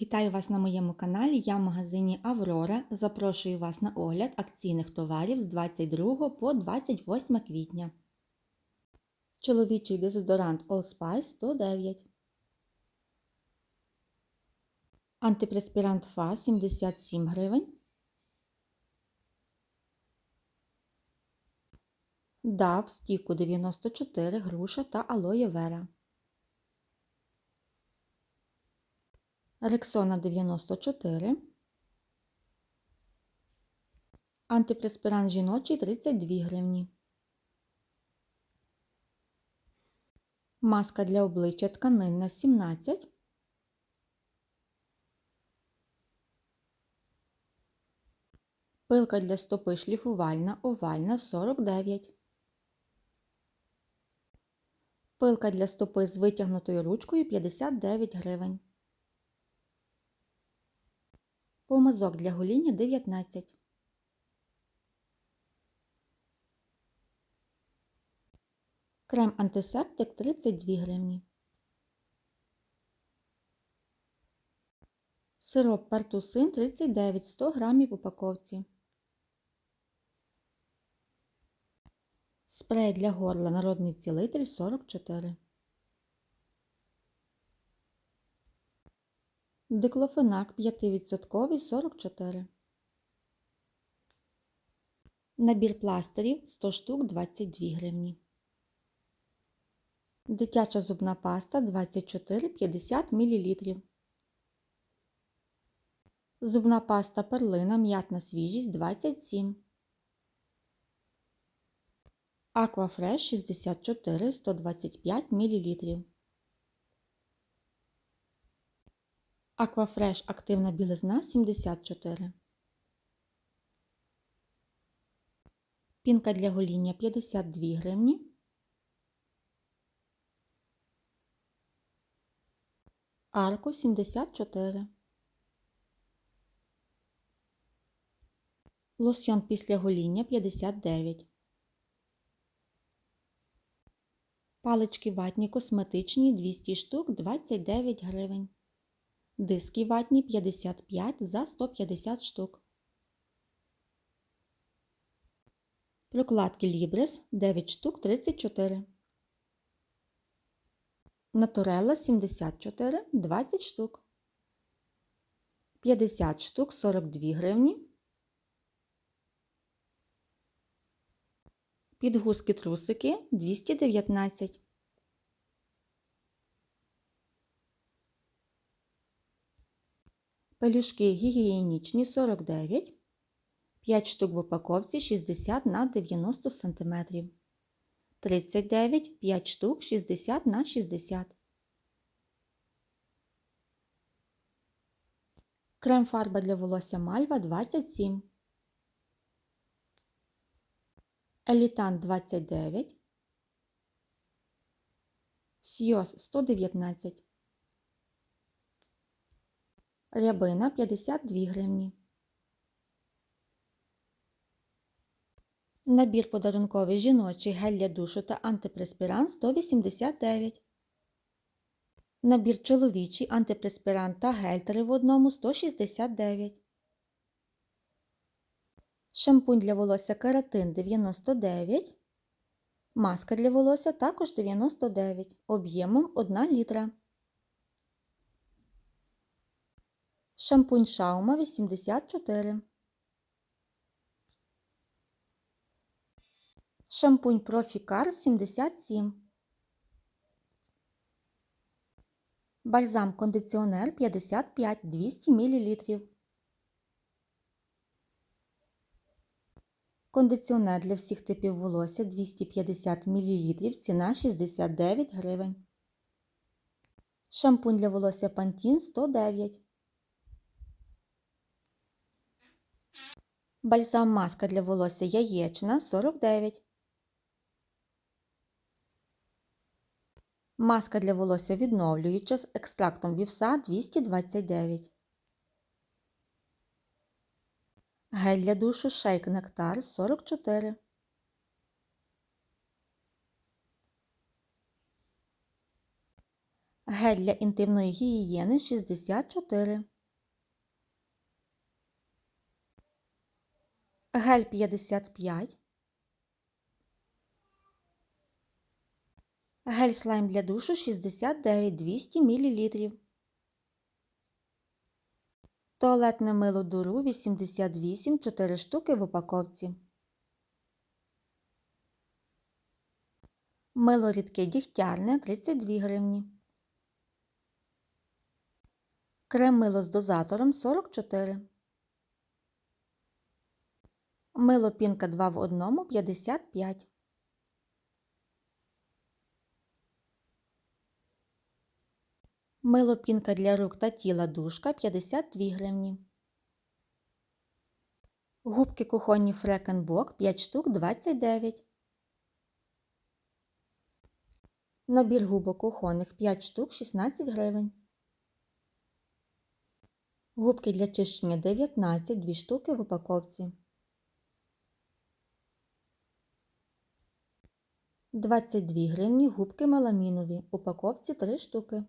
Вітаю вас на моєму каналі. Я в магазині Аврора. Запрошую вас на огляд акційних товарів з 22 по 28 квітня. Чоловічий дезодорант Allspice 109. Антипреспірант ФА 77 гривень. Дав стіку 94 груша та алоє вера. Рексона 94. Антипреспірант жіночий 32 гривні. Маска для обличчя тканинна 17. Пилка для стопи шліфувальна овальна 49. Пилка для стопи з витягнутою ручкою 59 гривень. Помазок для гоління 19. Крем антисептик 32 гривні. Сироп партусин 39 100 грамів в упаковці. Спрей для горла народний цілитель 44. Диклофенак 5% 44. Набір пластирів 100 штук 22 гривні. Дитяча зубна паста 24-50 мл. Зубна паста перлина м'ятна свіжість 27. Аквафреш 64 125 мл. Аквафреш активна білизна 74. Пінка для гоління 52 гривні. Арко 74. Лосьйон після гоління 59. Палички ватні косметичні 200 штук 29 гривень. Диски ватні 55 за 150 штук. Прокладки Libres 9 штук 34. Натурелла 74 20 штук. 50 штук 42 гривні. Підгузки трусики 219. Пелюшки гігієнічні 49, 5 штук в упаковці 60 на 90 см, 39, 5 штук 60 на 60 Крем фарба для волосся Мальва 27, Елітан 29, Сйоз 119 Рябина 52 гривні. Набір подарунковий жіночий гель для душу та антипреспірант 189. Набір чоловічий антипреспірант та гель 3 в одному 169. Шампунь для волосся кератин 99. Маска для волосся також 99 об'ємом 1 літра. Шампунь Шаума 84. Шампунь Профікар 77. Бальзам кондиціонер 55 200 мл. Кондиціонер для всіх типів волосся 250 мл. Ціна 69 гривень. Шампунь для волосся Pantene 109. Бальзам маска для волосся яєчна 49. Маска для волосся відновлююча з екстрактом вівса 229. Гель для душу шейк нектар 44. Гель для інтимної гігієни 64. Гель 55. Гель слайм для душу 69 200 мл. Туалетне мило дуру 88 4 штуки в упаковці. Мило рідке дігтярне 32 гривні. Крем мило з дозатором 44. Мило пінка 2 в 1 55. Мило пінка для рук та тіла душка 52 гривні. Губки кухонні Фрекенбок 5 штук 29. Набір губок кухонних 5 штук 16 гривень. Губки для чищення 19 2 штуки в упаковці. 22 гривні губки меламінові. Упаковці 3 штуки.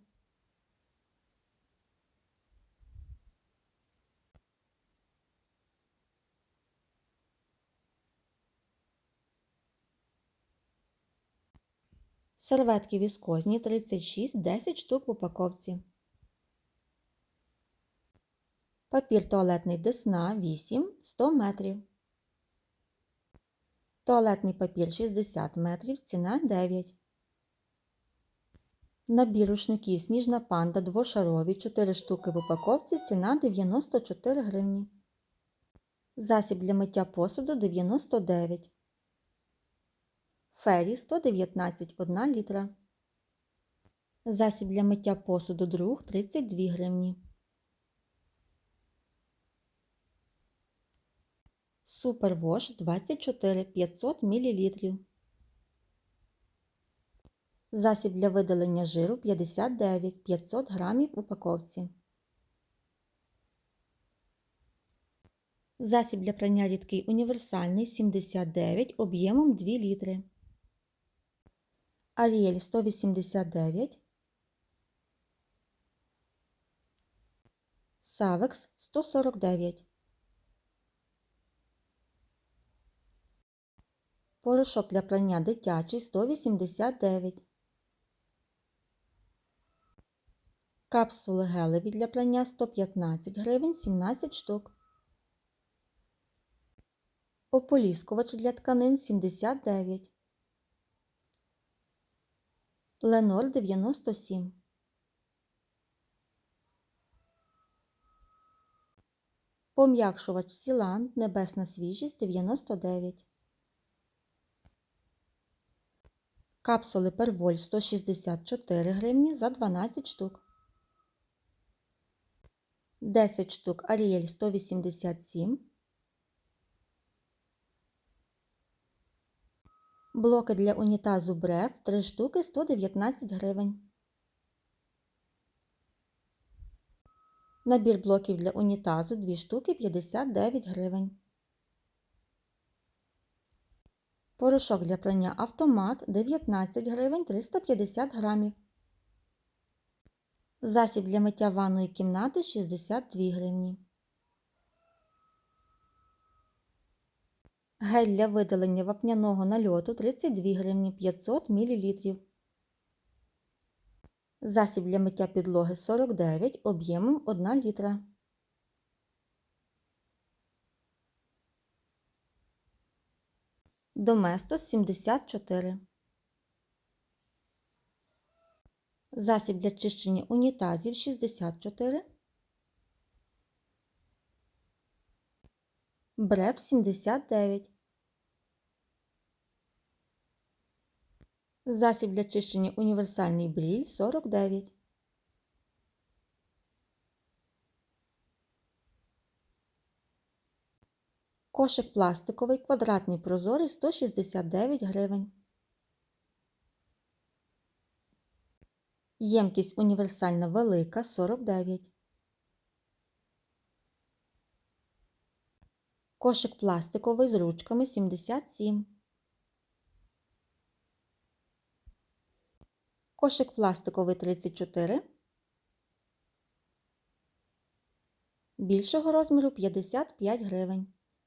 Серветки віскозні 36 10 штук в упаковці. Папір туалетний Десна 8 100 метрів. Туалетний папір 60 метрів, ціна 9. Набір рушників Сніжна панда двошарові 4 штуки в упаковці, ціна 94 гривні. Засіб для миття посуду 99. Фері 119 1 літра. Засіб для миття посуду друг 32 гривні. Супервош 24 500 мл. Засіб для видалення жиру 59 500 грамів в упаковці. Засіб для прання рідкий універсальний 79 об'ємом 2 літри. Аріель 189. Савекс 149. Порошок для прання дитячий 189. Капсули гелеві для прання 115 гривень 17 штук. Ополіскувач для тканин 79. Ленор 97. Пом'якшувач Сілан Небесна свіжість 99. Капсули Перволь 164 гривні за 12 штук. 10 штук Аріель 187. Блоки для унітазу Бреф 3 штуки 119 гривень. Набір блоків для унітазу 2 штуки 59 гривень. Порошок для прання автомат 19 гривень 350 грамів. Засіб для миття ванної кімнати 62 гривні. Гель для видалення вапняного нальоту 32 гривні 500 мл. Засіб для миття підлоги 49 об'ємом 1 літра. Доместос 74. Засіб для чищення унітазів 64. Бреф 79. Засіб для чищення універсальний бріль 49. Кошик пластиковий квадратний прозорий 169 гривень. Ємкість універсальна велика 49. Кошик пластиковий з ручками 77. Кошик пластиковий 34. Більшого розміру 55 гривень.